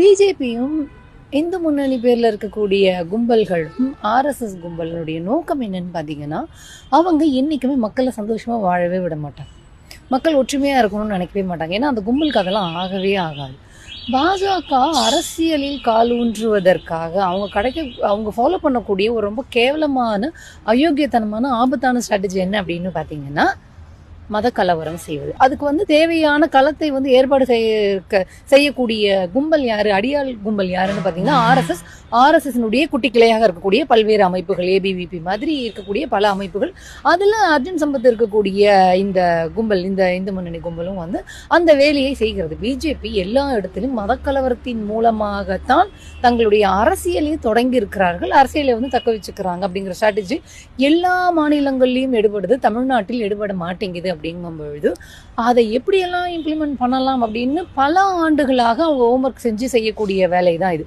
பிஜேபியும் இந்து முன்னணி பேரில் இருக்கக்கூடிய கும்பல்களும் ஆர்எஸ்எஸ் கும்பலினுடைய நோக்கம் என்னன்னு பார்த்தீங்கன்னா அவங்க என்றைக்குமே மக்களை சந்தோஷமாக வாழவே விட மாட்டாங்க. மக்கள் ஒற்றுமையாக இருக்கணும்னு நினைக்கவே மாட்டாங்க. ஏன்னா அந்த கும்பலுக்கு அதெல்லாம் ஆகவே ஆகாது. பாஜக அரசியலில் கால் ஊன்றுவதற்காக அவங்க கிடைக்க அவங்க ஃபாலோ பண்ணக்கூடிய ஒரு ரொம்ப கேவலமான அயோக்கியத்தனமான ஆபத்தான ஸ்ட்ராட்டஜி என்ன அப்படின்னு பார்த்தீங்கன்னா மத கலவரம் செய்வது. அதுக்கு வந்து தேவையான களத்தை வந்து ஏற்பாடு செய்ய செய்யக்கூடிய கும்பல் யாரு? அடியாள் கும்பல் யாருன்னு பார்த்தீங்கன்னா ஆர்எஸ்எஸ் ஆர்எஸ்எஸ்னுடைய குட்டி கிளையாக இருக்கக்கூடிய பல்வேறு அமைப்புகள் ஏபிவிபி மாதிரி இருக்கக்கூடிய பல அமைப்புகள். அதில் அர்ஜுன் சம்பத் இருக்கக்கூடிய இந்த கும்பல் இந்த இந்து முன்னணி கும்பலும் வந்து அந்த வேலையை செய்கிறது. பிஜேபி எல்லா இடத்திலும் மதக்கலவரத்தின் மூலமாகத்தான் தங்களுடைய அரசியலை தொடங்கி இருக்கிறார்கள் அரசியலை வந்து தக்க வச்சுக்கிறாங்க அப்படிங்கிற ஸ்ட்ராட்டஜி எல்லா மாநிலங்கள்லையும் எடுபடுது. தமிழ்நாட்டில் எடுபட மாட்டேங்குது அப்படிங்கும் பொழுது அதை எப்படியெல்லாம் இம்ப்ளிமெண்ட் பண்ணலாம்? அப்படின்னு பல ஆண்டுகளாக அவங்க ஹோம்ஒர்க் செஞ்சு செய்யக்கூடிய வேலை தான் இது.